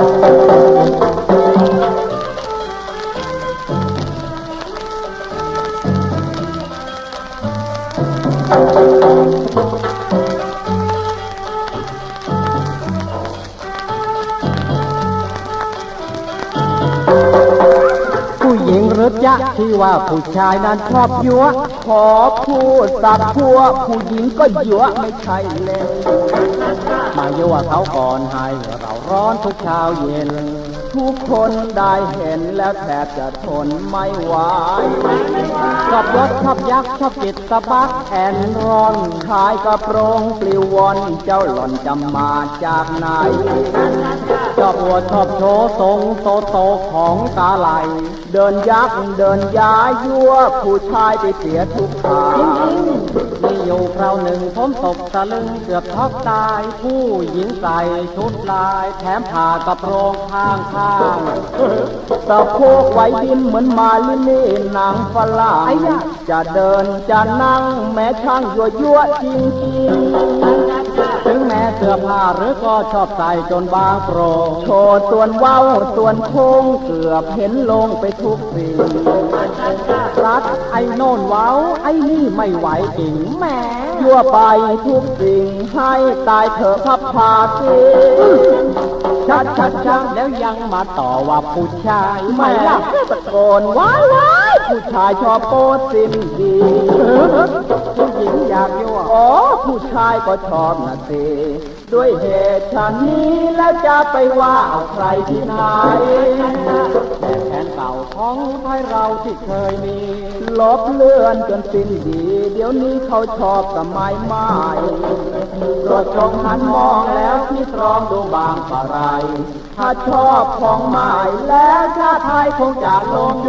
Thank you. รือจะที่ว่าผู้ชายนั้นชอบยั่ว ขอพูดสักพัว ผู้หญิงก็ยั่วไม่ใช่เล่นมายั่วเขาก่อนให้เราร้อนทุกเช้าเย็น ทุกคนได้เห็นแล้วแทบจะทนไม่ไหวชอบยศชอบยักษ์ชอบจิตสะบักแอนร้อนขายกระโปรงปลิววอนเจ้าหล่อนจำมาจากไหนชอบอวดชอบโชว์ทรงโตโตของกาไหล เดินยักเดินย้ายยั่วผู้ชายไปเสียทุกทางมีอยู่คราวหนึ่งผมตกตะลึงเกือบช็อกตาย ผู้หญิงใส่ชุดลาย แถมผ่ากระโปรงข้างข้างสะโพกไว้ดินเหมือนมาลิลีหนังฝรั่งจะเดินจะนั่งแม้ช่างยั่วยั่วจริงจริงถึงแม้เสื้อผ้าหรือก็ชอบใส่จนบางโปรโชว์ส่วนเว้าส่วนโค้งเกือบเห็นลงไปทุกสิ่งรัดไอ้โน่นเว้า ไอ้นี่ไม่ไหวจริงแหมยั่วไปทุกสิ่งให้ตายเถอะพับพาสิชัดชัดชัดแล้วยังมาต่อว่าผู้ชายไม่ล่ะตะโกนว้ายว้ายผู้ชายชอบโปสิ่งดีผู้หญิงอยากยั่วอ๋อผู้ชายก็ชอบนะสิ ด้วยเหตุฉันนี้แล้วจะไปว่าเอาใครที่ไหนแต่แผนเก่าของไทยเราที่เคยมีลบเลือนจนสิ้นดี เดี๋ยวนี้เขาชอบสมัยใหม่ก็รดจงหันมองแล้วที่ตรองดูบางปะไร ถ้าชอบของใหม่แล้วชาไทยคงจะลงโย